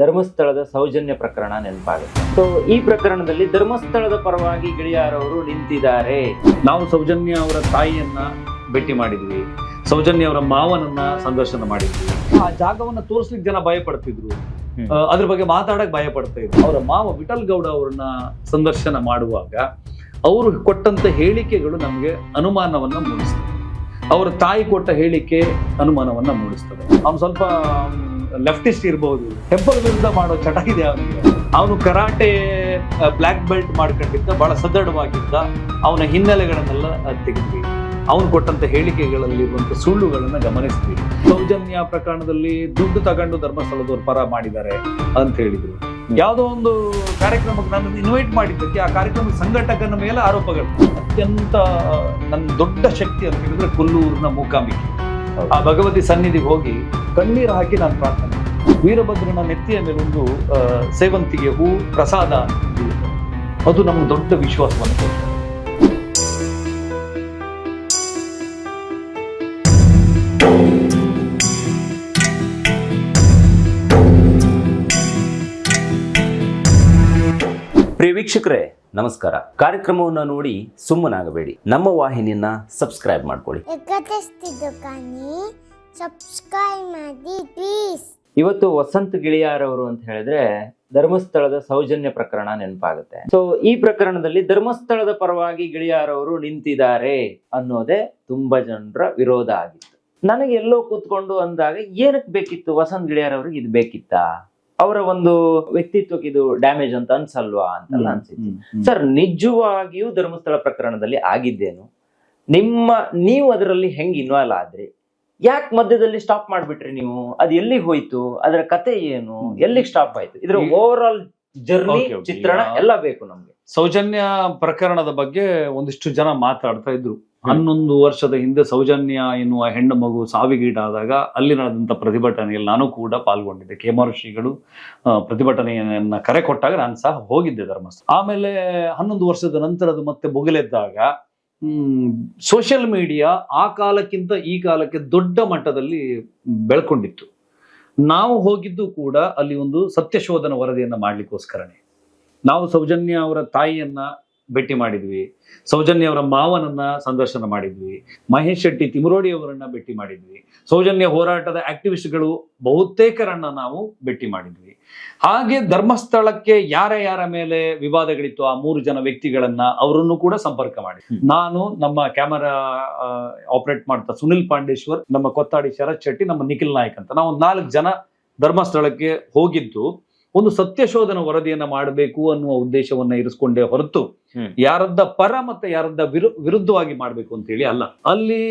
ಧರ್ಮಸ್ಥಳದ ಸೌಜನ್ಯ ಪ್ರಕರಣ ನೆನಪಾಗುತ್ತೆ. ಸೊ ಈ ಪ್ರಕರಣದಲ್ಲಿ ಧರ್ಮಸ್ಥಳದ ಪರವಾಗಿ ಗಿಳಿಯಾರವರು ನಿಂತಿದ್ದಾರೆ. ನಾವು ಸೌಜನ್ಯ ಅವರ ತಾಯಿಯನ್ನ ಭೇಟಿ ಮಾಡಿದ್ವಿ. ಸೌಜನ್ಯ ಅವರ ಮಾವನನ್ನ ಸಂದರ್ಶನ ಮಾಡಿದ್ವಿ. ಆ ಜಾಗವನ್ನ ತೋರಿಸ್ಲಿಕ್ಕೆ ಜನ ಭಯ ಪಡ್ತಿದ್ರು. ಅದ್ರ ಬಗ್ಗೆ ಮಾತಾಡಕ್ ಭಯ ಪಡ್ತಾ ಇದ್ರು ಅವರ ಮಾವ ವಿಠಲ್ ಗೌಡ ಅವರನ್ನ ಸಂದರ್ಶನ ಮಾಡುವಾಗ ಅವರು ಕೊಟ್ಟಂತ ಹೇಳಿಕೆಗಳು ನಮ್ಗೆ ಅನುಮಾನವನ್ನ ಮೂಡಿಸ್ತವೆ ಅವರ ತಾಯಿ ಕೊಟ್ಟ ಹೇಳಿಕೆ ಅನುಮಾನವನ್ನ ಮೂಡಿಸ್ತದೆ. ಅವ್ನು ಸ್ವಲ್ಪ ಲೆಫ್ಟಿಸ್ಟ್ ಇರಬಹುದು ಟೆಂಪಲ್ ವಿರುದ್ಧ ಮಾಡೋ ಚಟ ಇದೆ ಅವನಿಗೆ. ಅವನು ಕರಾಟೆ ಬ್ಲ್ಯಾಕ್ ಬೆಲ್ಟ್ ಮಾಡ್ಕೊಂಡಿದ್ದ, ಬಹಳ ಸದೃಢವಾಗಿದ್ದ, ಅವನ ಹಿನ್ನೆಲೆಗಳನ್ನೆಲ್ಲ ತೆಗೆದ್ವಿ. ಅವನು ಕೊಟ್ಟಂತ ಹೇಳಿಕೆಗಳಲ್ಲಿರುವಂತ ಸುಳ್ಳುಗಳನ್ನ ಗಮನಿಸಿದ್ವಿ ಸೌಜನ್ಯ ಪ್ರಕರಣದಲ್ಲಿ ದುಡ್ಡು ತಗೊಂಡು ಧರ್ಮಸ್ಥಳದವ್ರು ಪರ ಮಾಡಿದ್ದಾರೆ ಅಂತ ಹೇಳಿದ್ರು. ಯಾವುದೋ ಒಂದು ಕಾರ್ಯಕ್ರಮಕ್ಕೆ ನಾನು ಇನ್ವೈಟ್ ಮಾಡಿದ್ದಕ್ಕೆ ಆ ಕಾರ್ಯಕ್ರಮದ ಸಂಘಟಕನ ಮೇಲೆ ಆರೋಪಗಳು. ಅತ್ಯಂತ ನನ್ನ ದೊಡ್ಡ ಶಕ್ತಿ ಅಂತ ಹೇಳಿದ್ರೆ ಕೊಲ್ಲೂರಿನ ಮೂಕಾಂಬಿಕೆ. ಆ ಭಗವತಿ ಸನ್ನಿಧಿಗೆ ಹೋಗಿ ಕಣ್ಣೀರು ಹಾಕಿ ನಾನು ಪ್ರಾರ್ಥನೆ ವೀರಭದ್ರನ ನೆತ್ತಿಯ ಮೇಲೆ ಒಂದು ಸೇವಂತಿಗೆ ಹೂ ಪ್ರಸಾದ ಅದು ನಮ್ಗೆ ದೊಡ್ಡ ವಿಶ್ವಾಸವನ್ನು ಕೊಡ್ತದೆ. ಪ್ರಿಯ ವೀಕ್ಷಕರೇ ನಮಸ್ಕಾರ. ಕಾರ್ಯಕ್ರಮವನ್ನು ನೋಡಿ ಸುಮ್ಮನಾಗಬೇಡಿ. ನಮ್ಮ ವಾಹಿನಿಯನ್ನ ಸಬ್ಸ್ಕ್ರೈಬ್ ಮಾಡ್ಕೊಳ್ಳಿ. ಸಬ್ಸ್ಕ್ರೈಬ್ ಮಾಡಿ ಪ್ಲೀಸ್ ಇವತ್ತು ವಸಂತ್ ಗಿಳಿಯಾರವರು ಅಂತ ಹೇಳಿದ್ರೆ ಧರ್ಮಸ್ಥಳದ ಸೌಜನ್ಯ ಪ್ರಕರಣ ನೆನಪಾಗುತ್ತೆ. ಸೊ ಈ ಪ್ರಕರಣದಲ್ಲಿ ಧರ್ಮಸ್ಥಳದ ಪರವಾಗಿ ಗಿಳಿಯಾರವರು ನಿಂತಿದ್ದಾರೆ ಅನ್ನೋದೇ ತುಂಬಾ ಜನರ ವಿರೋಧ ಆಗಿತ್ತು. ನನಗೆ ಎಲ್ಲೋ ಕೂತ್ಕೊಂಡು ಅಂದಾಗ ಏನಕ್ಕೆ ಬೇಕಿತ್ತು? ವಸಂತ್ ಗಿಳಿಯಾರವ್ರಿಗೆ ಇದು ಬೇಕಿತ್ತಾ? ಅವರ ಒಂದು ವ್ಯಕ್ತಿತ್ವಕ್ಕೆ ಇದು ಡ್ಯಾಮೇಜ್ ಅಂತ ಅನ್ಸಲ್ವಾ ಅಂತ ಅನ್ಸಿತ್ತು. ಸರ್ ನಿಜವಾಗಿಯೂ ಧರ್ಮಸ್ಥಳ ಪ್ರಕರಣದಲ್ಲಿ ಆಗಿದ್ದೇನು? ನಿಮ್ಮ ನೀವು ಅದರಲ್ಲಿ ಹೆಂಗ್ ಇನ್ವಾಲ್ವ್ ಆದ್ರಿ? ಯಾಕೆ ಮಧ್ಯದಲ್ಲಿ ಸ್ಟಾಪ್ ಮಾಡ್ಬಿಟ್ರಿ ನೀವು? ಅದು ಎಲ್ಲಿಗೆ ಹೋಯ್ತು? ಅದರ ಕತೆ ಏನು? ಎಲ್ಲಿ ಎಲ್ಲಿಗೆ ಸ್ಟಾಪ್ ಆಯ್ತು? ಇದ್ರ ಓವರ್ಆಲ್ ಓವರ್ ಆಲ್ ಜರ್ನಿ. ಚಿತ್ರಣ ಎಲ್ಲ ಬೇಕು ನಮ್ಗೆ. ಸೌಜನ್ಯ ಪ್ರಕರಣದ ಬಗ್ಗೆ ಒಂದಿಷ್ಟು ಜನ ಮಾತಾಡ್ತಾ ಇದ್ರು. ಹನ್ನೊಂದು ವರ್ಷದ ಹಿಂದೆ ಸೌಜನ್ಯ ಎನ್ನುವ ಹೆಣ್ಣು ಮಗು ಸಾವಿಗೀಡಾದಾಗ ಅಲ್ಲಿ ನಡೆದಂಥ ಪ್ರತಿಭಟನೆಯಲ್ಲಿ ನಾನು ಕೂಡ ಪಾಲ್ಗೊಂಡಿದ್ದೆ. ಕೆ ಶ್ರೀಗಳು ಪ್ರತಿಭಟನೆಯನ್ನ ಕರೆ ಕೊಟ್ಟಾಗ ನಾನು ಸಹ ಹೋಗಿದ್ದೆ ಧರ್ಮಸ್ಥಳ. ಆಮೇಲೆ ಹನ್ನೊಂದು ವರ್ಷದ ನಂತರ ಅದು ಮತ್ತೆ ಬುಗಿಲೆದ್ದಾಗ ಸೋಷಿಯಲ್ ಮೀಡಿಯಾ ಆ ಕಾಲಕ್ಕಿಂತ ಈ ಕಾಲಕ್ಕೆ ದೊಡ್ಡ ಮಟ್ಟದಲ್ಲಿ ಬೆಳ್ಕೊಂಡಿತ್ತು. ನಾವು ಹೋಗಿದ್ದು ಕೂಡ ಅಲ್ಲಿ ಒಂದು ಸತ್ಯಶೋಧನ ವರದಿಯನ್ನು ಮಾಡಲಿಕ್ಕೋಸ್ಕರನೇ. ನಾವು ಸೌಜನ್ಯ ಅವರ ತಾಯಿಯನ್ನ ಭೇಟಿ ಮಾಡಿದ್ವಿ. ಸೌಜನ್ಯ ಅವರ ಮಾವನನ್ನ ಸಂದರ್ಶನ ಮಾಡಿದ್ವಿ. ಮಹೇಶ್ ಶೆಟ್ಟಿ ತಿಮರೋಡಿ ಅವರನ್ನ ಭೇಟಿ ಮಾಡಿದ್ವಿ. ಸೌಜನ್ಯ ಹೋರಾಟದ ಆಕ್ಟಿವಿಸ್ಟ್ಗಳು ಬಹುತೇಕರನ್ನ ನಾವು ಭೇಟಿ ಮಾಡಿದ್ವಿ. ಹಾಗೆ ಧರ್ಮಸ್ಥಳಕ್ಕೆ ಯಾರ ಯಾರ ಮೇಲೆ ವಿವಾದಗಳಿತ್ತು ಆ ಮೂರು ಜನ ವ್ಯಕ್ತಿಗಳನ್ನ ಅವರನ್ನು ಕೂಡ ಸಂಪರ್ಕ ಮಾಡಿ ನಾನು ನಮ್ಮ ಕ್ಯಾಮರಾ ಆಪರೇಟ್ ಮಾಡ್ತಾ ಸುನಿಲ್ ಪಾಂಡೇಶ್ವರ್ ನಮ್ಮ ಕೊತ್ತಾಡಿ ಶರತ್ ಶೆಟ್ಟಿ ನಮ್ಮ ನಿಖಿಲ್ ನಾಯಕ್ ಅಂತ ನಾವು ನಾಲ್ಕು ಜನ ಧರ್ಮಸ್ಥಳಕ್ಕೆ ಹೋಗಿದ್ದು. ಒಂದು ಸತ್ಯಶೋಧನ ವರದಿಯನ್ನ ಮಾಡಬೇಕು ಅನ್ನುವ ಉದ್ದೇಶವನ್ನ ಇರಿಸ್ಕೊಂಡೇ ಹೊರತು ಯಾರದ್ದ ಪರ ಮತ್ತೆ ಯಾರದ್ದ ವಿರು ವಿರುದ್ಧವಾಗಿ ಮಾಡ್ಬೇಕು ಅಂತ ಹೇಳಿ ಅಲ್ಲ. ಅಲ್ಲಿ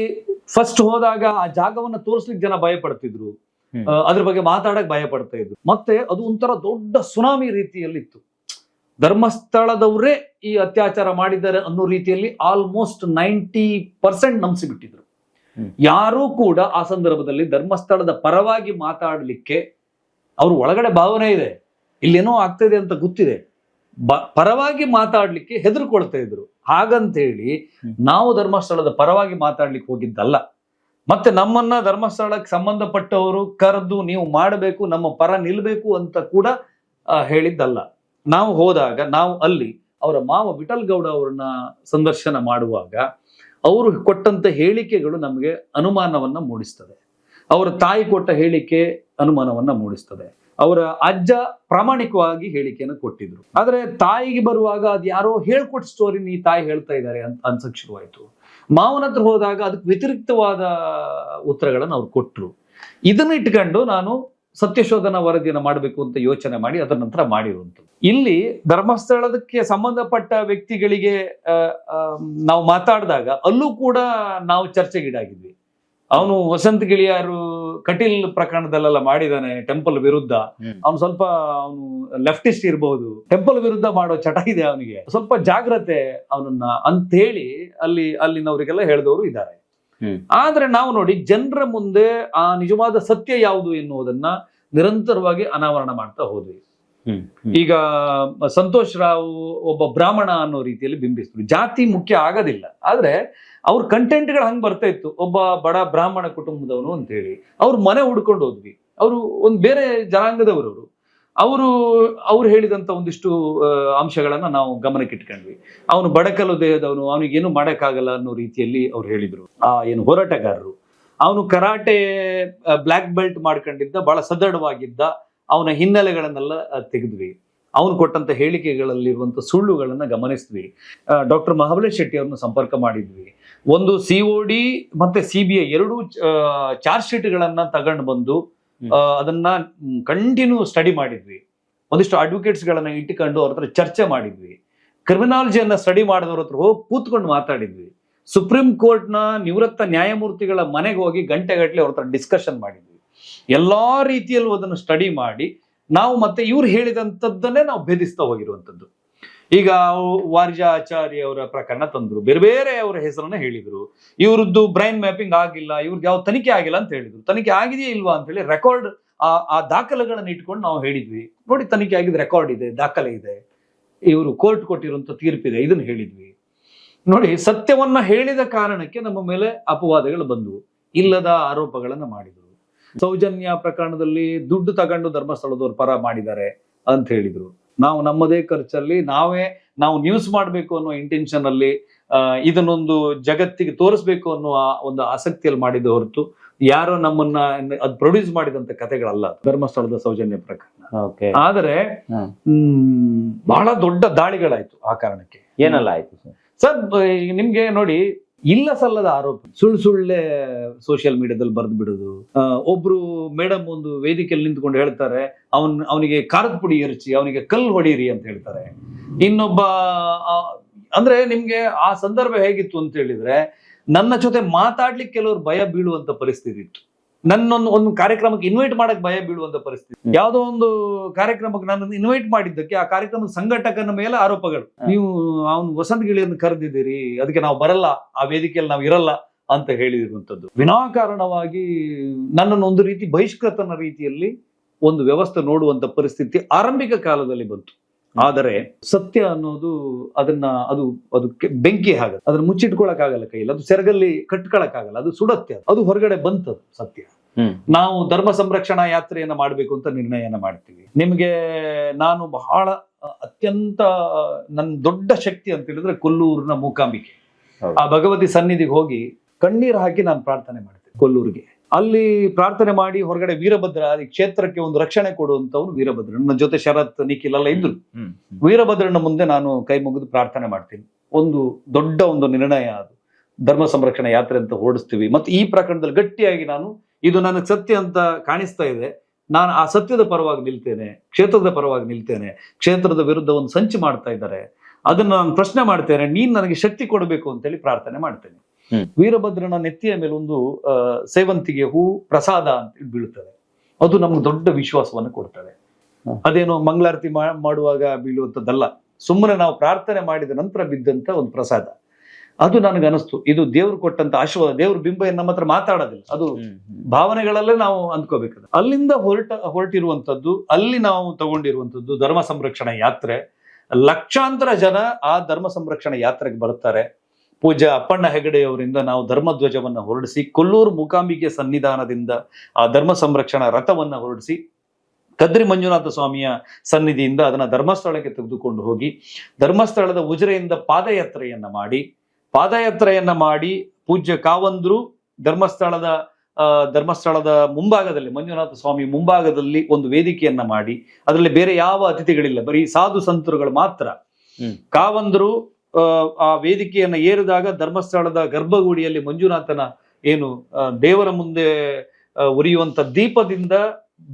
ಫಸ್ಟ್ ಹೋದಾಗ ಆ ಜಾಗವನ್ನ ತೋರಿಸ್ಲಿಕ್ಕೆ ಜನ ಭಯ ಪಡ್ತಿದ್ರು ಅದ್ರ ಬಗ್ಗೆ ಮಾತಾಡಕ್ ಭಯ ಪಡ್ತಾ ಇದ್ರು. ಮತ್ತೆ ಅದು ಒಂಥರ ದೊಡ್ಡ ಸುನಾಮಿ ರೀತಿಯಲ್ಲಿತ್ತು. ಧರ್ಮಸ್ಥಳದವರೇ ಈ ಅತ್ಯಾಚಾರ ಮಾಡಿದ್ದಾರೆ ಅನ್ನೋ ರೀತಿಯಲ್ಲಿ ಆಲ್ಮೋಸ್ಟ್ ನೈಂಟಿ ಪರ್ಸೆಂಟ್ ನಂಬಿಸಿ ಬಿಟ್ಟಿದ್ರು ಹ್ಮ್. ಯಾರೂ ಕೂಡ ಆ ಸಂದರ್ಭದಲ್ಲಿ ಧರ್ಮಸ್ಥಳದ ಪರವಾಗಿ ಮಾತಾಡಲಿಕ್ಕೆ ಅವ್ರ ಒಳಗಡೆ ಭಾವನೆ ಇದೆ. ಇಲ್ಲೇನೋ ಆಗ್ತಿದೆ ಅಂತ ಗೊತ್ತಿದೆ. ಬ- ಪರವಾಗಿ ಮಾತಾಡ್ಲಿಕ್ಕೆ ಹೆದರ್ಕೊಳ್ತಾ ಇದ್ರು. ಹಾಗಂತ ಹೇಳಿ ನಾವು ಧರ್ಮಸ್ಥಳದ ಪರವಾಗಿ ಮಾತಾಡ್ಲಿಕ್ಕೆ ಹೋಗಿದ್ದಲ್ಲ. ಮತ್ತೆ ನಮ್ಮನ್ನ ಧರ್ಮಸ್ಥಳಕ್ಕೆ ಸಂಬಂಧಪಟ್ಟವರು ಕರೆದು ನೀವು ಮಾಡಬೇಕು ನಮ್ಮ ಪರ ನಿಲ್ಬೇಕು ಅಂತ ಕೂಡ ಹೇಳಿದ್ದಲ್ಲ. ನಾವು ಹೋದಾಗ ನಾವು ಅಲ್ಲಿ ಅವರ ಮಾವ ವಿಠಲ್ ಗೌಡ ಅವ್ರನ್ನ ಸಂದರ್ಶನ ಮಾಡುವಾಗ ಅವರು ಕೊಟ್ಟಂತ ಹೇಳಿಕೆಗಳು ನಮಗೆ ಅನುಮಾನವನ್ನ ಮೂಡಿಸ್ತದೆ. ಅವರ ತಾಯಿ ಕೊಟ್ಟ ಹೇಳಿಕೆ ಅನುಮಾನವನ್ನ ಮೂಡಿಸ್ತದೆ. ಅವರ ಅಜ್ಜ ಪ್ರಾಮಾಣಿಕವಾಗಿ ಹೇಳಿಕೆಯನ್ನು ಕೊಟ್ಟಿದ್ರು. ಆದ್ರೆ ತಾಯಿಗೆ ಬರುವಾಗ ಅದು ಯಾರೋ ಹೇಳ್ಕೊಟ್ ಸ್ಟೋರಿನ ಈ ತಾಯಿ ಹೇಳ್ತಾ ಇದ್ದಾರೆ ಅಂತ ಅನ್ಸಕ್ ಶುರುವಾಯ್ತು. ಮಾವನ ಹತ್ರ ಹೋದಾಗ ಅದಕ್ಕೆ ವ್ಯತಿರಿಕ್ತವಾದ ಉತ್ತರಗಳನ್ನು ಅವ್ರು ಕೊಟ್ರು. ಇದನ್ನ ಇಟ್ಕೊಂಡು ನಾನು ಸತ್ಯಶೋಧನಾ ವರದಿಯನ್ನು ಮಾಡಬೇಕು ಅಂತ ಯೋಚನೆ ಮಾಡಿ ಅದರ ನಂತರ ಮಾಡಿರುವಂಥದ್ದು. ಇಲ್ಲಿ ಧರ್ಮಸ್ಥಳದಕ್ಕೆ ಸಂಬಂಧಪಟ್ಟ ವ್ಯಕ್ತಿಗಳಿಗೆ ನಾವು ಮಾತಾಡಿದಾಗ ಅಲ್ಲೂ ಕೂಡ ನಾವು ಚರ್ಚೆಗೀಡಾಗಿದ್ವಿ. ಅವನು ವಸಂತ ಗಿಳಿಯಾರು ಕಟೀಲ್ ಪ್ರಕರಣದಲ್ಲೆಲ್ಲ ಮಾಡಿದಾನೆ ಟೆಂಪಲ್ ವಿರುದ್ಧ. ಅವನು ಸ್ವಲ್ಪ ಅವನು ಲೆಫ್ಟಿಸ್ಟ್ ಇರಬಹುದು ಟೆಂಪಲ್ ವಿರುದ್ಧ ಮಾಡೋ ಚಟ ಇದೆ ಅವನಿಗೆ ಸ್ವಲ್ಪ ಜಾಗ್ರತೆ ಅವನನ್ನ ಅಂತ ಹೇಳಿ ಅಲ್ಲಿ ಅಲ್ಲಿನವರಿಗೆಲ್ಲ ಹೇಳಿದವರು ಇದ್ದಾರೆ. ಆದ್ರೆ ನಾವು ನೋಡಿ ಜನರ ಮುಂದೆ ಆ ನಿಜವಾದ ಸತ್ಯ ಯಾವುದು ಎನ್ನುವುದನ್ನ ನಿರಂತರವಾಗಿ ಅನಾವರಣ ಮಾಡ್ತಾ ಹೋದ್ವಿ. ಈಗ ಸಂತೋಷ್ ರಾವ್ ಒಬ್ಬ ಬ್ರಾಹ್ಮಣ ಅನ್ನೋ ರೀತಿಯಲ್ಲಿ ಬಿಂಬಿಸಿದ್ರು ಜಾತಿ ಮುಖ್ಯ ಆಗೋದಿಲ್ಲ. ಆದ್ರೆ ಅವ್ರ ಕಂಟೆಂಟ್ಗಳು ಹಂಗ್ ಬರ್ತಾ ಇತ್ತು. ಒಬ್ಬ ಬಡ ಬ್ರಾಹ್ಮಣ ಕುಟುಂಬದವನು ಅಂತ ಹೇಳಿ ಅವ್ರ ಮನೆ ಹುಡ್ಕೊಂಡು ಹೋದ್ವಿ. ಅವರು ಒಂದು ಬೇರೆ ಜನಾಂಗದವರು ಅವರು. ಅವರು, ಅವ್ರು ಹೇಳಿದಂತ ಒಂದಿಷ್ಟು ಅಂಶಗಳನ್ನ ನಾವು ಗಮನಕ್ಕೆ ಇಟ್ಕೊಂಡ್ವಿ ಅವನು ಬಡಕಲು ದೇಹದವನು ಅವನಿಗೆ ಏನು ಮಾಡೋಕ್ಕಾಗಲ್ಲ ಅನ್ನೋ ರೀತಿಯಲ್ಲಿ ಅವ್ರು ಹೇಳಿದ್ರು. ಆ, ಏನು ಹೋರಾಟಗಾರರು. ಅವನು ಕರಾಟೆ ಬ್ಲ್ಯಾಕ್ ಬೆಲ್ಟ್ ಮಾಡ್ಕೊಂಡಿದ್ದ, ಬಹಳ ಸದೃಢವಾಗಿದ್ದ ಅವನ ಹಿನ್ನೆಲೆಗಳನ್ನೆಲ್ಲ ತೆಗೆದ್ವಿ. ಅವನು ಕೊಟ್ಟಂತ ಹೇಳಿಕೆಗಳಲ್ಲಿರುವಂತ ಸುಳ್ಳುಗಳನ್ನ ಗಮನಿಸಿದ್ವಿ. ಡಾಕ್ಟರ್ ಮಹಾಬಲೇಶ್ ಶೆಟ್ಟಿ ಅವ್ರನ್ನ ಸಂಪರ್ಕ ಮಾಡಿದ್ವಿ. ಒಂದು ಸಿ ಒ ಡಿ ಮತ್ತೆ ಸಿ ಬಿ ಐ ಎರಡೂ ಚಾರ್ಜ್ ಶೀಟ್ಗಳನ್ನ ತಗೊಂಡು ಬಂದು ಅದನ್ನ ಕಂಟಿನ್ಯೂ ಸ್ಟಡಿ ಮಾಡಿದ್ವಿ. ಒಂದಿಷ್ಟು ಅಡ್ವೊಕೇಟ್ಸ್ ಗಳನ್ನ ಇಟ್ಟುಕೊಂಡು ಅವ್ರ ಹತ್ರ ಚರ್ಚೆ ಮಾಡಿದ್ವಿ. ಕ್ರಿಮಿನಾಲಜಿಯನ್ನು ಸ್ಟಡಿ ಮಾಡಿದವ್ರ ಹತ್ರ ಹೋಗಿ ಕೂತ್ಕೊಂಡು ಮಾತಾಡಿದ್ವಿ. ಸುಪ್ರೀಂ ಕೋರ್ಟ್ನ ನಿವೃತ್ತ ನ್ಯಾಯಮೂರ್ತಿಗಳ ಮನೆಗೆ ಹೋಗಿ ಗಂಟೆಗಟ್ಟಲೆ ಅವ್ರ ಹತ್ರ ಡಿಸ್ಕಷನ್ ಮಾಡಿದ್ವಿ. ಎಲ್ಲಾ ರೀತಿಯಲ್ಲೂ ಅದನ್ನು ಸ್ಟಡಿ ಮಾಡಿ ನಾವು ಮತ್ತೆ ಇವ್ರು ಹೇಳಿದಂಥದ್ದನ್ನೇ ನಾವು ಭೇದಿಸ್ತಾ ಹೋಗಿರುವಂಥದ್ದು. ಈಗ ವಾರ್ಜಾಚಾರ್ಯ ಅವರ ಪ್ರಕರಣ ತಂದ್ರು, ಬೇರೆ ಬೇರೆ ಅವರ ಹೆಸರನ್ನ ಹೇಳಿದ್ರು, ಇವ್ರದ್ದು ಬ್ರೈನ್ ಮ್ಯಾಪಿಂಗ್ ಆಗಿಲ್ಲ ಇವ್ರಿಗೆ ಯಾವ ತನಿಖೆ ಆಗಿಲ್ಲ ಅಂತ ಹೇಳಿದ್ರು. ತನಿಖೆ ಆಗಿದೆಯೇ ಇಲ್ವಾ ಅಂತ ಹೇಳಿ ರೆಕಾರ್ಡ್ ಆ ಆ ದಾಖಲೆಗಳನ್ನ ಇಟ್ಕೊಂಡು ನಾವು ಹೇಳಿದ್ವಿ. ನೋಡಿ ತನಿಖೆ ಆಗಿದ ರೆಕಾರ್ಡ್ ಇದೆ, ದಾಖಲೆ ಇದೆ. ಇವರು ಕೋರ್ಟ್ ಕೊಟ್ಟಿರುವಂತ ತೀರ್ಪಿದೆ ಇದನ್ನ ಹೇಳಿದ್ವಿ. ನೋಡಿ ಸತ್ಯವನ್ನ ಹೇಳಿದ ಕಾರಣಕ್ಕೆ ನಮ್ಮ ಮೇಲೆ ಅಪವಾದಗಳು ಬಂದವು. ಇಲ್ಲದ ಆರೋಪಗಳನ್ನ ಮಾಡಿದ್ರು. ಸೌಜನ್ಯ ಪ್ರಕರಣದಲ್ಲಿ ದುಡ್ಡು ತಗೊಂಡು ಧರ್ಮಸ್ಥಳದವ್ರ ಪರ ಮಾಡಿದ್ದಾರೆ ಅಂತ ಹೇಳಿದ್ರು. ನಾವು ನಮ್ಮದೇ ಖರ್ಚಲ್ಲಿ ನಾವೇ ನಾವು ನ್ಯೂಸ್ ಮಾಡಬೇಕು ಅನ್ನೋ ಇಂಟೆನ್ಷನ್ ಅಲ್ಲಿ ಇದನ್ನೊಂದು ಜಗತ್ತಿಗೆ ತೋರಿಸ್ಬೇಕು ಅನ್ನೋ ಆ ಒಂದು ಆಸಕ್ತಿಯಲ್ಲಿ ಮಾಡಿದ ಹೊರತು ಯಾರೋ ನಮ್ಮನ್ನ ಅದು ಪ್ರೊಡ್ಯೂಸ್ ಮಾಡಿದಂತ ಕಥೆಗಳಲ್ಲ. ಧರ್ಮಸ್ಥಳದ ಸೌಜನ್ಯ ಪ್ರಕರಣ. ಓಕೆ. ಆದರೆ ಬಹಳ ದೊಡ್ಡ ದಾಳಿಗಳಾಯ್ತು ಆ ಕಾರಣಕ್ಕೆ. ಏನೆಲ್ಲ ಆಯ್ತು ಸರ್ ನಿಮ್ಗೆ ನೋಡಿ ಇಲ್ಲ ಸಲ್ಲದ ಆರೋಪ. ಸುಳ್ಳು ಸುಳ್ಳೆ ಸೋಷಿಯಲ್ ಮೀಡಿಯಾದಲ್ಲಿ ಬರೆದು ಬಿಡೋದು. ಒಬ್ರು ಮೇಡಮ್ ಒಂದು ವೇದಿಕೆಯಲ್ಲಿ ನಿಂತ್ಕೊಂಡು ಹೇಳ್ತಾರೆ, ಅವನ್, ಅವನಿಗೆ ಕಾರದ ಪುಡಿ ಎರಚಿ, ಅವನಿಗೆ ಕಲ್ಲು ಹೊಡೀರಿ ಅಂತ ಹೇಳ್ತಾರೆ. ಇನ್ನೊಬ್ಬ ಅಂದ್ರೆ ನಿಮ್ಗೆ ಆ ಸಂದರ್ಭ ಹೇಗಿತ್ತು ಅಂತ ಹೇಳಿದ್ರೆ, ನನ್ನ ಜೊತೆ ಮಾತಾಡ್ಲಿಕ್ಕೆ ಕೆಲವರು ಭಯ ಬೀಳುವಂತ ಪರಿಸ್ಥಿತಿ ಇತ್ತು. ನನ್ನೊಂದು ಒಂದು ಕಾರ್ಯಕ್ರಮಕ್ಕೆ ಇನ್ವೈಟ್ ಮಾಡಕ್ ಭಯ ಬೀಳುವಂತ ಪರಿಸ್ಥಿತಿ. ಯಾವ್ದೋ ಒಂದು ಕಾರ್ಯಕ್ರಮಕ್ಕೆ ನನ್ನನ್ನು ಇನ್ವೈಟ್ ಮಾಡಿದ್ದಕ್ಕೆ ಆ ಕಾರ್ಯಕ್ರಮದ ಸಂಘಟಕನ ಮೇಲೆ ಆರೋಪಗಳು. ನೀವು ಅವನು ವಸಂತ ಗಿಳಿಯನ್ನು ಕರೆದಿದ್ದೀರಿ ಅದಕ್ಕೆ ನಾವು ಬರಲ್ಲ ಆ ವೇದಿಕೆಯಲ್ಲಿ ನಾವು ಇರಲ್ಲ ಅಂತ ಹೇಳಿರುವಂತದ್ದು ವಿನಾಕಾರಣವಾಗಿ ನನ್ನನ್ನು ಒಂದು ರೀತಿ ಬಹಿಷ್ಕೃತನ ರೀತಿಯಲ್ಲಿ ಒಂದು ವ್ಯವಸ್ಥೆ ನೋಡುವಂತ ಪರಿಸ್ಥಿತಿ ಆರಂಭಿಕ ಕಾಲದಲ್ಲಿ ಬಂತು. ಆದರೆ ಸತ್ಯ ಅನ್ನೋದು ಅದನ್ನ ಅದು ಅದು ಬೆಂಕಿ ಹಾಗತ್ತೆ ಅದನ್ನ ಮುಚ್ಚಿಟ್ಕೊಳಕ್ ಆಗಲ್ಲ ಕೈಯಲ್ಲಿ. ಅದು ಸೆರಗಲ್ಲಿ ಕಟ್ಕೊಳಕ್ ಆಗಲ್ಲ ಅದು ಸುಡತ್ತೆ ಅದು. ಅದು ಹೊರಗಡೆ ಬಂತದು ಸತ್ಯ. ನಾವು ಧರ್ಮ ಸಂರಕ್ಷಣಾ ಯಾತ್ರೆಯನ್ನ ಮಾಡಬೇಕು ಅಂತ ನಿರ್ಣಯನ ಮಾಡ್ತೀವಿ. ನಿಮ್ಗೆ ನಾನು ಬಹಳ ಅತ್ಯಂತ ನನ್ನ ದೊಡ್ಡ ಶಕ್ತಿ ಅಂತ ಹೇಳಿದ್ರೆ ಕೊಲ್ಲೂರಿನ ಮೂಕಾಂಬಿಕೆ. ಆ ಭಗವತಿ ಸನ್ನಿಧಿಗೆ ಹೋಗಿ ಕಣ್ಣೀರು ಹಾಕಿ ನಾನು ಪ್ರಾರ್ಥನೆ ಮಾಡ್ತೇನೆ ಕೊಲ್ಲೂರಿಗೆ. ಅಲ್ಲಿ ಪ್ರಾರ್ಥನೆ ಮಾಡಿ ಹೊರಗಡೆ ವೀರಭದ್ರ ಈ ಕ್ಷೇತ್ರಕ್ಕೆ ಒಂದು ರಕ್ಷಣೆ ಕೊಡುವಂತವನು ವೀರಭದ್ರ. ನನ್ನ ಜೊತೆ ಶರತ್ ನಿಖಿಲ್ ಎಲ್ಲ ಇದ್ರು. ವೀರಭದ್ರನ ಮುಂದೆ ನಾನು ಕೈ ಮುಗಿದು ಪ್ರಾರ್ಥನೆ ಮಾಡ್ತೀನಿ. ಒಂದು ದೊಡ್ಡ ಒಂದು ನಿರ್ಣಯ ಅದು. ಧರ್ಮ ಸಂರಕ್ಷಣಾ ಯಾತ್ರೆ ಅಂತ ಹೊರಡಿಸ್ತೀವಿ. ಮತ್ತೆ ಈ ಪ್ರಕರಣದಲ್ಲಿ ಗಟ್ಟಿಯಾಗಿ ನಾನು ಇದು ನನಗೆ ಸತ್ಯ ಅಂತ ಕಾಣಿಸ್ತಾ ಇದೆ. ನಾನು ಆ ಸತ್ಯದ ಪರವಾಗಿ ನಿಲ್ತೇನೆ ಕ್ಷೇತ್ರದ ಪರವಾಗಿ ನಿಲ್ತೇನೆ ಕ್ಷೇತ್ರದ ವಿರುದ್ಧ ಒಂದು ಸಂಚು ಮಾಡ್ತಾ ಇದ್ದಾರೆ. ಅದನ್ನ ನಾನು ಪ್ರಶ್ನೆ ಮಾಡ್ತೇನೆ ನೀನ್ ನನಗೆ ಶಕ್ತಿ ಕೊಡಬೇಕು ಅಂತೇಳಿ ಪ್ರಾರ್ಥನೆ ಮಾಡ್ತೇನೆ. ವೀರಭದ್ರನ ನೆತ್ತಿಯ ಮೇಲೆ ಒಂದು ಸೇವಂತಿಗೆ ಹೂ ಪ್ರಸಾದ ಅಂತ ಬೀಳುತ್ತದೆ. ಅದು ನಮ್ಗೆ ದೊಡ್ಡ ವಿಶ್ವಾಸವನ್ನು ಕೊಡ್ತದೆ. ಅದೇನು ಮಂಗಳಾರತಿ ಮಾಡುವಾಗ ಬೀಳುವಂಥದ್ದಲ್ಲ ಸುಮ್ಮನೆ ನಾವು ಪ್ರಾರ್ಥನೆ ಮಾಡಿದ ನಂತರ ಬಿದ್ದಂತ ಒಂದು ಪ್ರಸಾದ. ಅದು ನನಗೆ ಅನಿಸ್ತು ಇದು ದೇವ್ರು ಕೊಟ್ಟಂತ ಆಶೀರ್ವಾದ ದೇವ್ರ ಬಿಂಬ ನಮ್ಮ ಹತ್ರ ಮಾತಾಡೋದಿಲ್ಲ. ಅದು ಭಾವನೆಗಳಲ್ಲೇ ನಾವು ಅಂದ್ಕೋಬೇಕು ಅಲ್ಲಿಂದ ಹೊರಟ ಹೊರಟಿರುವಂತದ್ದು ಅಲ್ಲಿ ನಾವು ತಗೊಂಡಿರುವಂತದ್ದು ಧರ್ಮ ಸಂರಕ್ಷಣಾ ಯಾತ್ರೆ. ಲಕ್ಷಾಂತರ ಜನ ಆ ಧರ್ಮ ಸಂರಕ್ಷಣಾ ಯಾತ್ರೆಗೆ ಬರ್ತಾರೆ. ಪೂಜ್ಯ ಅಪ್ಪಣ್ಣ ಹೆಗಡೆಯವರಿಂದ ನಾವು ಧರ್ಮಧ್ವಜವನ್ನು ಹೊರಡಿಸಿ ಕೊಲ್ಲೂರು ಮೂಕಾಂಬಿಕೆ ಸನ್ನಿಧಾನದಿಂದ ಆ ಧರ್ಮ ಸಂರಕ್ಷಣಾ ರಥವನ್ನ ಹೊರಡಿಸಿ ಕದ್ರಿ ಮಂಜುನಾಥ ಸ್ವಾಮಿಯ ಸನ್ನಿಧಿಯಿಂದ ಅದನ್ನ ಧರ್ಮಸ್ಥಳಕ್ಕೆ ತೆಗೆದುಕೊಂಡು ಹೋಗಿ ಧರ್ಮಸ್ಥಳದ ಉಜಿರೆಯಿಂದ ಪಾದಯಾತ್ರೆಯನ್ನ ಮಾಡಿ ಪಾದಯಾತ್ರೆಯನ್ನ ಮಾಡಿ ಪೂಜ್ಯ ಕಾವಂದ್ರು ಧರ್ಮಸ್ಥಳದ ಧರ್ಮಸ್ಥಳದ ಮುಂಭಾಗದಲ್ಲಿ ಮಂಜುನಾಥ ಸ್ವಾಮಿ ಮುಂಭಾಗದಲ್ಲಿ ಒಂದು ವೇದಿಕೆಯನ್ನ ಮಾಡಿ ಅದರಲ್ಲಿ ಬೇರೆ ಯಾವ ಅತಿಥಿಗಳಿಲ್ಲ ಬರೀ ಸಾಧು ಸಂತರುಗಳು ಮಾತ್ರ. ಕಾವಂದ್ರು ಆ, ವೇದಿಕೆಯನ್ನು ಏರಿದಾಗ ಧರ್ಮಸ್ಥಳದ ಗರ್ಭಗುಡಿಯಲ್ಲಿ ಮಂಜುನಾಥನ ಏನು ದೇವರ ಮುಂದೆ ಉರಿಯುವಂತ ದೀಪದಿಂದ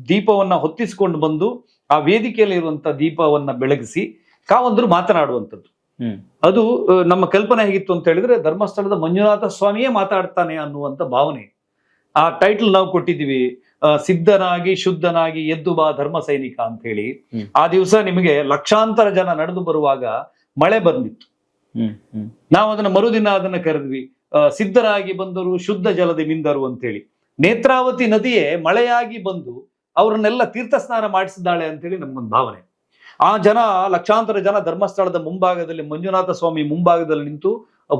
ದೀಪವನ್ನ ಹೊತ್ತಿಸಿಕೊಂಡು ಬಂದು ಆ ವೇದಿಕೆಯಲ್ಲಿ ಇರುವಂತ ದೀಪವನ್ನ ಬೆಳಗಿಸಿ ಕಾವಂದರು ಮಾತನಾಡುವಂಥದ್ದು. ಅದು ನಮ್ಮ ಕಲ್ಪನೆ ಹೇಗಿತ್ತು ಅಂತ ಹೇಳಿದ್ರೆ ಧರ್ಮಸ್ಥಳದ ಮಂಜುನಾಥ ಸ್ವಾಮಿಯೇ ಮಾತಾಡ್ತಾನೆ ಅನ್ನುವಂತ ಭಾವನೆ. ಆ ಟೈಟಲ್ ನಾವು ಕೊಟ್ಟಿದ್ದೀವಿ ಸಿದ್ಧನಾಗಿ ಶುದ್ಧನಾಗಿ ಎದ್ದು ಬಾ ಧರ್ಮ ಸೈನಿಕ ಅಂತ ಹೇಳಿ. ಆ ದಿವಸ ನಿಮಗೆ ಲಕ್ಷಾಂತರ ಜನ ನಡೆದು ಬರುವಾಗ ಮಳೆ ಬಂದಿತ್ತು. ನಾವು ಅದನ್ನ ಮರುದಿನ ಅದನ್ನ ಕರೆದ್ವಿ. ಸಿದ್ಧರಾಗಿ ಬಂದರು, ಶುದ್ಧ ಜಲದಿ ಮಿಂದರು ಅಂತೇಳಿ ನೇತ್ರಾವತಿ ನದಿಯೇ ಮಳೆಯಾಗಿ ಬಂದು ಅವರನ್ನೆಲ್ಲ ತೀರ್ಥ ಸ್ನಾನ ಮಾಡಿಸಿದ್ದಾಳೆ ಅಂತೇಳಿ ನಮ್ಗೊಂದು ಭಾವನೆ. ಆ ಜನ, ಲಕ್ಷಾಂತರ ಜನ ಧರ್ಮಸ್ಥಳದ ಮುಂಭಾಗದಲ್ಲಿ, ಮಂಜುನಾಥ ಸ್ವಾಮಿ ಮುಂಭಾಗದಲ್ಲಿ ನಿಂತು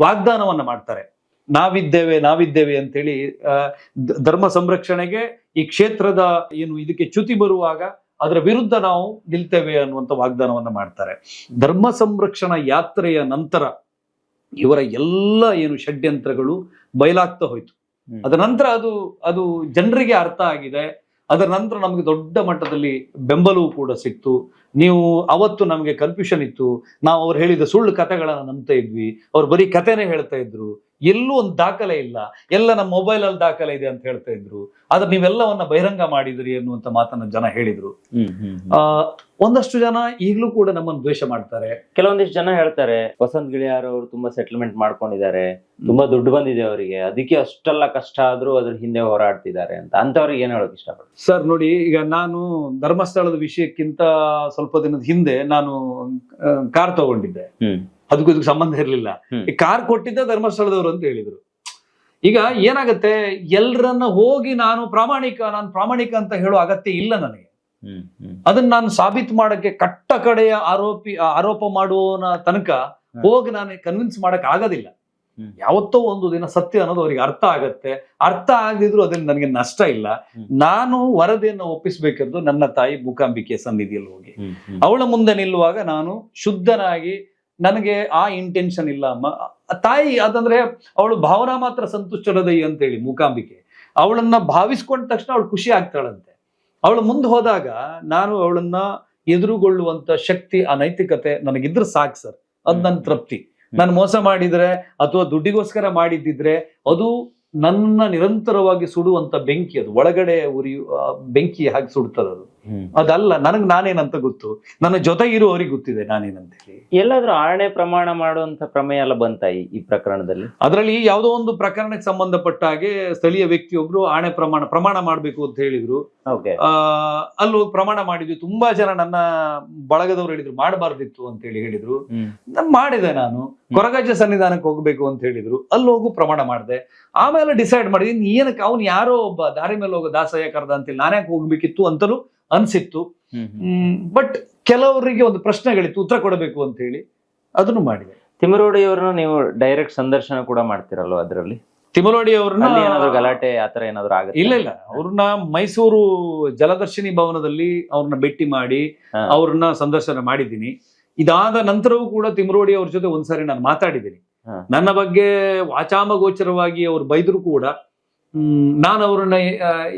ವಾಗ್ದಾನವನ್ನ ಮಾಡ್ತಾರೆ. ನಾವಿದ್ದೇವೆ ನಾವಿದ್ದೇವೆ ಅಂತೇಳಿ ಹೇಳಿ ಧರ್ಮ ಸಂರಕ್ಷಣೆಗೆ ಈ ಕ್ಷೇತ್ರದ ಏನು ಇದಕ್ಕೆ ಚ್ಯುತಿ ಬರುವಾಗ ಅದರ ವಿರುದ್ಧ ನಾವು ನಿಲ್ತೇವೆ ಅನ್ನುವಂಥ ವಾಗ್ದಾನವನ್ನ ಮಾಡ್ತಾರೆ. ಧರ್ಮ ಸಂರಕ್ಷಣಾ ಯಾತ್ರೆಯ ನಂತರ ಇವರ ಎಲ್ಲ ಏನು ಷಡ್ಯಂತ್ರಗಳು ಬಯಲಾಗ್ತಾ ಹೋಯ್ತು. ಅದರ ನಂತರ ಅದು ಅದು ಜನರಿಗೆ ಅರ್ಥ ಆಗಿದೆ. ಅದರ ನಂತರ ನಮಗೆ ದೊಡ್ಡ ಮಟ್ಟದಲ್ಲಿ ಬೆಂಬಲವೂ ಕೂಡ ಸಿಕ್ತು. ನೀವು ಅವತ್ತು ನಮಗೆ ಕನ್ಫ್ಯೂಷನ್ ಇತ್ತು. ನಾವು ಅವ್ರು ಹೇಳಿದ ಸುಳ್ಳು ಕಥೆಗಳನ್ನ ನಂಬ್ತಾ ಇದ್ವಿ. ಅವ್ರು ಬರೀ ಕಥೆನೇ ಹೇಳ್ತಾ ಇದ್ರು. ಎಲ್ಲೂ ಒಂದು ದಾಖಲೆ ಇಲ್ಲ. ಎಲ್ಲ ನಮ್ಮ ಮೊಬೈಲ್ ಅಲ್ಲಿ ದಾಖಲೆ ಇದೆ ಅಂತ ಹೇಳ್ತಾ ಇದ್ರು. ಆದ್ರೆ ನೀವೆಲ್ಲವನ್ನ ಬಹಿರಂಗ ಮಾಡಿದ್ರಿ ಅನ್ನುವಂತ ಮಾತನ್ನ ಜನ ಹೇಳಿದ್ರು. ಆ ಒಂದಷ್ಟು ಜನ ಈಗಲೂ ಕೂಡ ನಮ್ಮನ್ನು ದ್ವೇಷ ಮಾಡ್ತಾರೆ. ಕೆಲವೊಂದಿಷ್ಟು ಜನ ಹೇಳ್ತಾರೆ ವಸಂತ್ ಗಿಳಿಯಾರ ಅವರು ತುಂಬಾ ಸೆಟಲ್ಮೆಂಟ್ ಮಾಡ್ಕೊಂಡಿದ್ದಾರೆ. ತುಂಬಾ ದುಡ್ಡು ಬಂದಿದೆ ಅವರಿಗೆ. ಅದಕ್ಕೆ ಅಷ್ಟೆಲ್ಲ ಕಷ್ಟ ಆದ್ರೂ ಅದ್ರ ಹಿಂದೆ ಹೋರಾಡ್ತಿದ್ದಾರೆ. ಅಂತ ಅಂತವ್ರಿಗೆ ಏನ್ ಹೇಳೋಕೆ ಇಷ್ಟಪಡ್ತಾರೆ? ಸರ್ ನೋಡಿ ಈಗ ನಾನು ಧರ್ಮಸ್ಥಳದ ವಿಷಯಕ್ಕಿಂತ ಸ್ವಲ್ಪ ದಿನದ ಹಿಂದೆ ನಾನು ಕಾರ್ ತಗೊಂಡಿದ್ದೆ. ಅದಕ್ಕೂ ಇದಕ್ಕೆ ಸಂಬಂಧ ಇರಲಿಲ್ಲ. ಈ ಕಾರ್ ಕೊಟ್ಟಿದ್ದ ಧರ್ಮಸ್ಥಳದವರು ಅಂತ ಹೇಳಿದ್ರು. ಈಗ ಏನಾಗತ್ತೆ? ಎಲ್ರನ್ನ ಹೋಗಿ ನಾನು ಪ್ರಾಮಾಣಿಕ ನಾನು ಪ್ರಾಮಾಣಿಕ ಅಂತ ಹೇಳೋ ಅಗತ್ಯ ಇಲ್ಲ ನನಗೆ. ಅದನ್ನ ನಾನು ಸಾಬೀತು ಮಾಡಕ್ಕೆ ಕಟ್ಟ ಕಡೆಯ ಆರೋಪಿ ಆರೋಪ ಮಾಡುವನ ತನಕ ಹೋಗಿ ನಾನು ಕನ್ವಿನ್ಸ್ ಮಾಡಕ್ ಆಗೋದಿಲ್ಲ. ಯಾವತ್ತೋ ಒಂದು ದಿನ ಸತ್ಯ ಅನ್ನೋದು ಅವರಿಗೆ ಅರ್ಥ ಆಗತ್ತೆ. ಅರ್ಥ ಆಗದಿದ್ರು ಅದನ್ನ ನನಗೆ ನಷ್ಟ ಇಲ್ಲ. ನಾನು ವರದಿಯನ್ನು ಒಪ್ಪಿಸ್ಬೇಕೆಂದು ನನ್ನ ತಾಯಿ ಮೂಕಾಂಬಿಕೆ ಸನ್ನಿಧಿಯಲ್ಲಿ ಹೋಗಿ. ಅವಳ ಮುಂದೆ ನಿಲ್ಲುವಾಗ ನಾನು ಶುದ್ಧನಾಗಿ ನನಗೆ ಆ ಇಂಟೆನ್ಷನ್ ಇಲ್ಲ. ಅಮ್ಮ ತಾಯಿ ಅದಂದ್ರೆ ಅವಳು ಭಾವನಾ ಮಾತ್ರ ಸಂತುಷ್ಟರದೈ ಅಂತೇಳಿ ಮೂಕಾಂಬಿಕೆ. ಅವಳನ್ನ ಭಾವಿಸ್ಕೊಂಡ ತಕ್ಷಣ ಅವಳು ಖುಷಿ ಆಗ್ತಾಳಂತೆ. ಅವಳು ಮುಂದೆ ಹೋದಾಗ ನಾನು ಅವಳನ್ನ ಎದುರುಗೊಳ್ಳುವಂತ ಶಕ್ತಿ ಆ ನೈತಿಕತೆ ನನಗಿದ್ರೆ ಸಾಕು ಸರ್. ಅದ್ ನನ್ನ ತೃಪ್ತಿ. ನಾನು ಮೋಸ ಮಾಡಿದ್ರೆ ಅಥವಾ ದುಡ್ಡಿಗೋಸ್ಕರ ಮಾಡಿದ್ದಿದ್ರೆ ಅದು ನನ್ನ ನಿರಂತರವಾಗಿ ಸುಡುವಂತ ಬೆಂಕಿ ಅದು. ಒಳಗಡೆ ಉರಿಯು ಬೆಂಕಿ ಹಾಗೆ ಸುಡ್ತದದು. ಅದಲ್ಲ ನನಗ್ ನಾನೇನಂತ ಗೊತ್ತು? ನನ್ನ ಜೊತೆ ಇರುವವರಿಗೆ ಗೊತ್ತಿದೆ ನಾನೇನಂತ ಹೇಳಿ ಎಲ್ಲಾದ್ರೂ ಆಣೆ ಪ್ರಮಾಣ ಮಾಡುವಂತ ಪ್ರಮೇಯ ಎಲ್ಲ ಬಂತ ಈ ಈ ಪ್ರಕರಣದಲ್ಲಿ? ಅದರಲ್ಲಿ ಯಾವುದೋ ಒಂದು ಪ್ರಕರಣಕ್ಕೆ ಸಂಬಂಧಪಟ್ಟ ಹಾಗೆ ಸ್ಥಳೀಯ ವ್ಯಕ್ತಿಯೊಬ್ರು ಆಣೆ ಪ್ರಮಾಣ ಪ್ರಮಾಣ ಮಾಡ್ಬೇಕು ಅಂತ ಹೇಳಿದ್ರು. ಅಲ್ಲಿ ಹೋಗಿ ಪ್ರಮಾಣ ಮಾಡಿದ್ವಿ. ತುಂಬಾ ಜನ ನನ್ನ ಬಳಗದವ್ರು ಹೇಳಿದ್ರು ಮಾಡಬಾರ್ದಿತ್ತು ಅಂತ ಹೇಳಿ ಹೇಳಿದ್ರು ನಾನು ಮಾಡಿದೆ ನಾನು. ಕೊರಗಜ್ಜ ಸನ್ನಿಧಾನಕ್ಕೆ ಹೋಗ್ಬೇಕು ಅಂತ ಹೇಳಿದ್ರು. ಅಲ್ಲಿ ಹೋಗು ಪ್ರಮಾಣ ಮಾಡಿದೆ. ಆಮೇಲೆ ಡಿಸೈಡ್ ಮಾಡಿದ್ವಿ ಇನ್ ಏನಕ್ಕೆ ಅವ್ನು ಯಾರೋ ಒಬ್ಬ ದಾರಿ ಮೇಲೆ ಹೋಗೋ ದಾಸಯ್ಯ ಕರ್ದ ಅಂತೇಳಿ ನಾನೇ ಹೋಗ್ಬೇಕಿತ್ತು ಅಂತಲೂ ಅನ್ಸಿತ್ತು. ಬಟ್ ಕೆಲವರಿಗೆ ಒಂದು ಪ್ರಶ್ನೆಗಳಿತ್ತು ಉತ್ತರ ಕೊಡಬೇಕು ಅಂತ ಹೇಳಿ ಅದನ್ನು ಮಾಡಿದೆ. ತಿಮರೋಡಿ ಅವ್ರನ್ನ ನೀವು ಡೈರೆಕ್ಟ್ ಸಂದರ್ಶನ ಕೂಡ ಮಾಡ್ತಿರಲ್ವ ಅದರಲ್ಲಿ? ತಿಮರೋಡಿ ಅವ್ರನ್ನ ಏನಾದ್ರು ಗಲಾಟೆ ಆತರ ಏನಾದ್ರು ಆಗುತ್ತೆ? ಇಲ್ಲ ಇಲ್ಲ. ಅವ್ರನ್ನ ಮೈಸೂರು ಜಲದರ್ಶಿನಿ ಭವನದಲ್ಲಿ ಅವ್ರನ್ನ ಭೇಟಿ ಮಾಡಿ. ಅವ್ರನ್ನ ಸಂದರ್ಶನ ಮಾಡಿದ್ದೀನಿ. ಇದಾದ ನಂತರವೂ ಕೂಡ ತಿಮರೋಡಿ ಅವ್ರ ಜೊತೆ ಒಂದ್ಸಾರಿ ನಾನು ಮಾತಾಡಿದ್ದೀನಿ. ನನ್ನ ಬಗ್ಗೆ ವಾಚಾಮಗೋಚರವಾಗಿ ಅವ್ರು ಬೈದ್ರು ಕೂಡ ನಾನು ಅವ್ರನ್ನ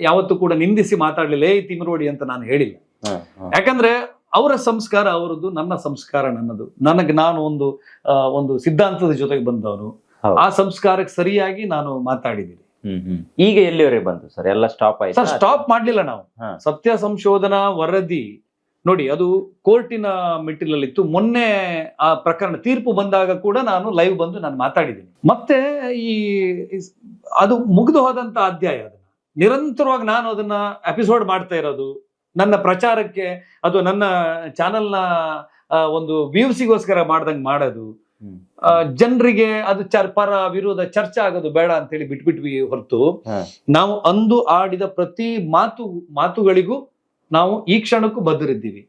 ಯಾವತ್ತು ಕೂಡ ನಿಂದಿಸಿ ಮಾತಾಡ್ಲಿಲ್ಲ ಏ ತಿಮರೋಡಿ ಅಂತ ನಾನು ಹೇಳಿಲ್ಲ. ಯಾಕಂದ್ರೆ ಅವರ ಸಂಸ್ಕಾರ ಅವರದ್ದು ನನ್ನ ಸಂಸ್ಕಾರ ನನ್ನದು. ನನಗೆ ನಾನು ಒಂದು ಒಂದು ಸಿದ್ಧಾಂತದ ಜೊತೆಗೆ ಬಂದವನು. ಆ ಸಂಸ್ಕಾರಕ್ಕೆ ಸರಿಯಾಗಿ ನಾನು ಮಾತಾಡಿದ್ದೀನಿ. ಈಗ ಎಲ್ಲಿವರೆಗೆ ಬಂತು ಸರ್? ಎಲ್ಲ ಸ್ಟಾಪ್ ಆಯ್ತು ಸರ್ ಸ್ಟಾಪ್ ಮಾಡ್ಲಿಲ್ಲ ನಾವು. ಸತ್ಯ ಸಂಶೋಧನಾ ವರದಿ ನೋಡಿ ಅದು ಕೋರ್ಟಿನ ಮೆಟ್ಟಿಲಲ್ಲಿತ್ತು. ಮೊನ್ನೆ ಆ ಪ್ರಕರಣ ತೀರ್ಪು ಬಂದಾಗ ಕೂಡ ನಾನು ಲೈವ್ ಬಂದು ನಾನು ಮಾತಾಡಿದ್ದೀನಿ. ಮತ್ತೆ ಈ ಅದು ಮುಗಿದು ಹೋದಂತ ಅಧ್ಯಾಯ ಅದನ್ನ ನಿರಂತರವಾಗಿ ನಾನು ಅದನ್ನ ಎಪಿಸೋಡ್ ಮಾಡ್ತಾ ಇರೋದು ನನ್ನ ಪ್ರಚಾರಕ್ಕೆ ಅಥವಾ ನನ್ನ ಚಾನೆಲ್ನ ಒಂದು ವ್ಯೂಸಿಗೋಸ್ಕರ ಮಾಡ್ದಂಗೆ ಮಾಡೋದು. ಜನರಿಗೆ ಅದು ಚರ್ ಪರ ವಿರೋಧ ಚರ್ಚೆ ಆಗೋದು ಬೇಡ ಅಂತೇಳಿ ಬಿಟ್ಬಿಟ್ವಿ ಹೊರತು. ನಾವು ಅಂದು ಆಡಿದ ಪ್ರತಿ ಮಾತು ಮಾತುಗಳಿಗೂ ನಾವು ಈ ಕ್ಷಣಕ್ಕೂ ಬದ್ಧರಿದ್ದೀವಿ.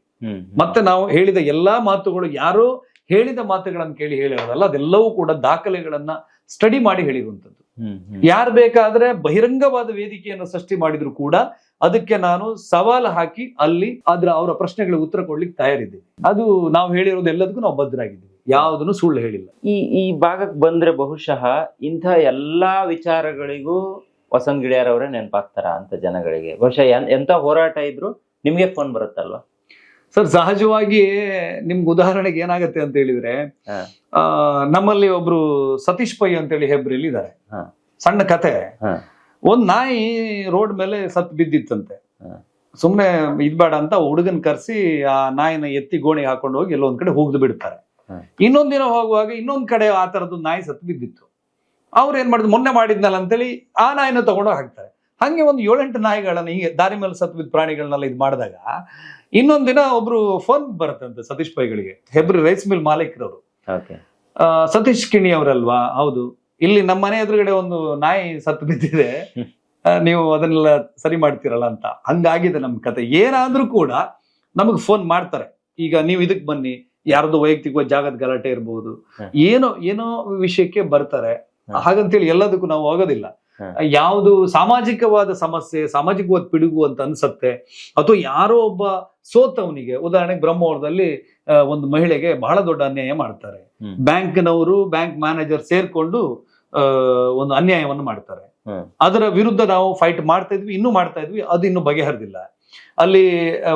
ಮತ್ತೆ ನಾವು ಹೇಳಿದ ಎಲ್ಲಾ ಮಾತುಗಳು ಯಾರೋ ಹೇಳಿದ ಮಾತುಗಳನ್ನು ಕೇಳಿ ಹೇಳಿರೋದಲ್ಲ ಅದೆಲ್ಲವೂ ಕೂಡ ದಾಖಲೆಗಳನ್ನ ಸ್ಟಡಿ ಮಾಡಿ ಹ್ಮ್ ಯಾರು ಬೇಕಾದ್ರೆ ಬಹಿರಂಗವಾದ ವೇದಿಕೆಯನ್ನು ಸೃಷ್ಟಿ ಮಾಡಿದ್ರು ಕೂಡ ಅದಕ್ಕೆ ನಾನು ಸವಾಲು ಹಾಕಿ ಅಲ್ಲಿ ಅದ್ರ ಅವರ ಪ್ರಶ್ನೆಗಳಿಗೆ ಉತ್ತರ ಕೊಡ್ಲಿಕ್ಕೆ ತಯಾರಿದ್ದೀವಿ ಅದು ನಾವು ಹೇಳಿರೋದು ಎಲ್ಲದಕ್ಕೂ ನಾವು ಬದ್ಧರಾಗಿದ್ದೀವಿ. ಯಾವುದನ್ನು ಸುಳ್ಳು ಹೇಳಿಲ್ಲ. ಈ ಈ ಭಾಗಕ್ಕೆ ಬಂದ್ರೆ ಬಹುಶಃ ಇಂಥ ಎಲ್ಲಾ ವಿಚಾರಗಳಿಗೂ ವಸಂತ್ ಗಿಳಿಯಾರ್ ಅವರೇ ನೆನಪಾಗ್ತಾರ ಅಂತ ಜನಗಳಿಗೆ. ಬಹುಶಃ ಎಂತ ಹೋರಾಟ ಇದ್ರು ನಿಮ್ಗೆ ಫೋನ್ ಬರುತ್ತಲ್ವಾ ಸರ್ ಸಹಜವಾಗಿ ನಿಮ್ಗೆ ಉದಾಹರಣೆಗೆ ಏನಾಗತ್ತೆ ಅಂತ ಹೇಳಿದ್ರೆ ಆ, ನಮ್ಮಲ್ಲಿ ಒಬ್ರು ಸತೀಶ್ ಪೈ ಅಂತೇಳಿ ಹೆಬ್ರಿಲಿ ಇದ್ದಾರೆ. ಸಣ್ಣ ಕತೆ. ಒಂದ್ ನಾಯಿ ರೋಡ್ ಮೇಲೆ ಸತ್ ಬಿದ್ದಿತ್ತಂತೆ. ಸುಮ್ನೆ ಇದ್ಬೇಡ ಅಂತ ಹುಡುಗನ್ ಕರ್ಸಿ ಆ ನಾಯಿನ ಎತ್ತಿ ಗೋಣಿಗೆ ಹಾಕೊಂಡು ಹೋಗಿ ಎಲ್ಲೊಂದ್ ಕಡೆ ಹೋಗ್ದು ಬಿಡ್ತಾರೆ. ಇನ್ನೊಂದ್ ದಿನ ಹೋಗುವಾಗ ಇನ್ನೊಂದ್ ಕಡೆ ಆ ತರದ್ದು ನಾಯಿ ಸತ್ ಬಿದ್ದಿತ್ತು ಅವ್ರು ಏನ್ ಮಾಡಿದ್ರು ಮೊನ್ನೆ ಮಾಡಿದ್ನಲ್ಲ ಅಂತೇಳಿ ಆ ನಾಯಿನ ತಗೊಂಡೋಗಿ ಹಾಕ್ತಾರೆ ಹಂಗೆ ಒಂದು ಏಳೆಂಟು ನಾಯಿಗಳನ್ನ ಹೀಗೆ ದಾರಿ ಮೇಲೆ ಸತ್ ಬಿದ್ದ ಪ್ರಾಣಿಗಳನ್ನೆಲ್ಲ ಇದು ಮಾಡಿದಾಗ ಇನ್ನೊಂದ್ ದಿನ ಒಬ್ರು ಫೋನ್ ಬರುತ್ತಂತೆ ಸತೀಶ್ ಪೈಗಳಿಗೆ. ಹೆಬ್ರಿ ರೈಸ್ ಮಿಲ್ ಮಾಲೀಕರವರು. ಸತೀಶ್ ಕಿಣಿ ಅವರಲ್ವಾ? ಹೌದು. ಇಲ್ಲಿ ನಮ್ಮ ಮನೆ ಎದುರುಗಡೆ ಒಂದು ನಾಯಿ ಸತ್ತು ಬಿದ್ದಿದೆ. ನೀವು ಅದನ್ನೆಲ್ಲ ಸರಿ ಮಾಡ್ತೀರಲ್ಲ ಅಂತ. ಹಂಗಾಗಿದೆ ನಮ್ ಕತೆ. ಏನಾದ್ರೂ ಕೂಡ ನಮಗ್ ಫೋನ್ ಮಾಡ್ತಾರೆ. ಈಗ ನೀವು ಇದಕ್ ಬನ್ನಿ. ಯಾರ್ದು ವೈಯಕ್ತಿಕ ಜಾಗದ ಗಲಾಟೆ ಇರ್ಬೋದು. ಏನೋ ಏನೋ ವಿಷಯಕ್ಕೆ ಬರ್ತಾರೆ. ಹಾಗಂತೇಳಿ ಎಲ್ಲದಕ್ಕೂ ನಾವು ಹೋಗೋದಿಲ್ಲ. ಯಾವುದು ಸಾಮಾಜಿಕವಾದ ಸಮಸ್ಯೆ ಸಾಮಾಜಿಕವಾದ ಪಿಡುಗು ಅಂತ ಅನ್ಸತ್ತೆ. ಅಥವಾ ಯಾರೋ ಒಬ್ಬ ಸೋತವನಿಗೆ ಉದಾಹರಣೆಗೆ ಬ್ರಹ್ಮವರದಲ್ಲಿ ಒಂದು ಮಹಿಳೆಗೆ ಬಹಳ ದೊಡ್ಡ ಅನ್ಯಾಯ ಮಾಡ್ತಾರೆ. ಬ್ಯಾಂಕ್ನವರು ಬ್ಯಾಂಕ್ ಮ್ಯಾನೇಜರ್ ಸೇರ್ಕೊಂಡು ಒಂದು ಅನ್ಯಾಯವನ್ನು ಮಾಡ್ತಾರೆ. ಅದರ ವಿರುದ್ಧ ನಾವು ಫೈಟ್ ಮಾಡ್ತಾ ಇದ್ವಿ ಇನ್ನೂ ಮಾಡ್ತಾ ಇದ್ವಿ ಅದು ಇನ್ನೂ ಬಗೆಹರಿದಿಲ್ಲ. ಅಲ್ಲಿ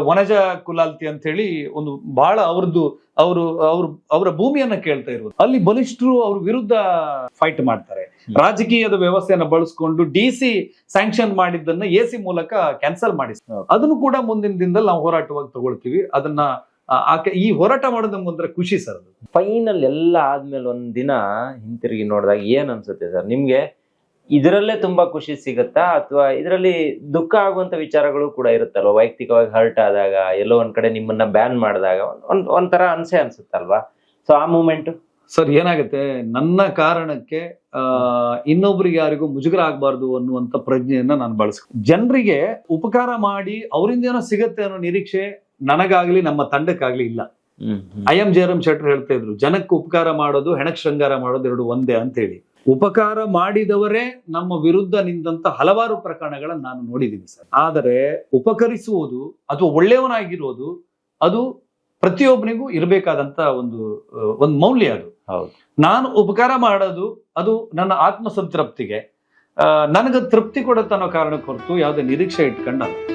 ವನಜ ಕುಲಾಲ್ತಿ ಅಂತ ಹೇಳಿ ಒಂದು ಬಹಳ ಅವ್ರದ್ದು ಅವರು ಅವರು ಅವರ ಭೂಮಿಯನ್ನ ಕೇಳ್ತಾ ಇರೋದು. ಅಲ್ಲಿ ಬಲಿಷ್ಠರು ಅವ್ರ ವಿರುದ್ಧ ಫೈಟ್ ಮಾಡ್ತಾರೆ. ರಾಜಕೀಯದ ವ್ಯವಸ್ಥೆಯನ್ನು ಬಳಸ್ಕೊಂಡು ಡಿ ಸಿ ಸ್ಯಾಂಕ್ಷನ್ ಮಾಡಿದ್ದನ್ನ ಎ ಸಿ ಮೂಲಕ ಕ್ಯಾನ್ಸಲ್ ಮಾಡಿಸ್. ಅದನ್ನು ಕೂಡ ಮುಂದಿನ ದಿನದಲ್ಲಿ ನಾವು ಹೋರಾಟವಾಗಿ ತಗೊಳ್ತೀವಿ. ಅದನ್ನ ಆಕೆ ಈ ಹೋರಾಟ ಮಾಡೋದು ನಮ್ಗೆ ಒಂಥರ ಖುಷಿ ಸರ್ ಅದು. ಫೈನಲ್ ಎಲ್ಲ ಆದ್ಮೇಲೆ ಒಂದ್ ದಿನ ಹಿಂತಿರುಗಿ ನೋಡಿದಾಗ ಏನ್ ಅನ್ಸುತ್ತೆ ಸರ್? ನಿಮ್ಗೆ ಇದರಲ್ಲೇ ತುಂಬಾ ಖುಷಿ ಸಿಗುತ್ತಾ? ಅಥವಾ ಇದರಲ್ಲಿ ದುಃಖ ಆಗುವಂತ ವಿಚಾರಗಳು ಕೂಡ ಇರುತ್ತಲ್ವ? ವೈಯಕ್ತಿಕವಾಗಿ ಹರ್ಟ್ ಆದಾಗ ಎಲ್ಲೋ ಒಂದ್ ಕಡೆ ನಿಮ್ಮನ್ನ ಬ್ಯಾನ್ ಮಾಡಿದಾಗ ಒಂದ್ ಒಂಥರ ಅನ್ಸೆ ಅನ್ಸುತ್ತಲ್ವಾ? ಸೊ ಆ ಮೂಮೆಂಟ್ ಸರ್ ಏನಾಗುತ್ತೆ? ನನ್ನ ಕಾರಣಕ್ಕೆ ಇನ್ನೊಬ್ರಿಗೆ ಯಾರಿಗೂ ಮುಜುಗರ ಆಗಬಾರ್ದು ಅನ್ನುವಂತ ಪ್ರಜ್ಞೆಯನ್ನ ನಾನು ಬಳಸ್ಕೊ ಜನರಿಗೆ ಉಪಕಾರ ಮಾಡಿ ಅವರಿಂದ ಏನೋ ಸಿಗತ್ತೆ ಅನ್ನೋ ನಿರೀಕ್ಷೆ ನನಗಾಗ್ಲಿ ನಮ್ಮ ತಂಡಕ್ಕಾಗ್ಲಿ ಇಲ್ಲ. ಐ ಎಂ ಜಯರಾಮ್ ಶೆಟ್ಟರ್ ಹೇಳ್ತಾ ಇದ್ರು ಜನಕ್ಕೆ ಉಪಕಾರ ಮಾಡೋದು ಹೆಣಕ್ ಶೃಂಗಾರ ಮಾಡೋದು ಎರಡು ಒಂದೇ ಅಂತ ಹೇಳಿ. ಉಪಕಾರ ಮಾಡಿದವರೇ ನಮ್ಮ ವಿರುದ್ಧ ನಿಂತ ಹಲವಾರು ಪ್ರಕರಣಗಳನ್ನ ನಾನು ನೋಡಿದ್ದೀನಿ ಸರ್. ಆದರೆ ಉಪಕರಿಸುವುದು ಅಥವಾ ಒಳ್ಳೆಯವನಾಗಿರೋದು ಅದು ಪ್ರತಿಯೊಬ್ಬನಿಗೂ ಇರಬೇಕಾದಂತ ಒಂದು ಒಂದು ಮೌಲ್ಯ ಅದು. ನಾನು ಉಪಕಾರ ಮಾಡೋದು ಅದು ನನ್ನ ಆತ್ಮ ಸಂತೃಪ್ತಿಗೆ ನನಗೆ ತೃಪ್ತಿ ಕೊಡುತ್ತೆ ಅನ್ನೋ ಕಾರಣಕ್ಕೆ ಹೊರತು ಯಾವುದೇ ನಿರೀಕ್ಷೆ ಇಟ್ಕೊಂಡಲ್ಲ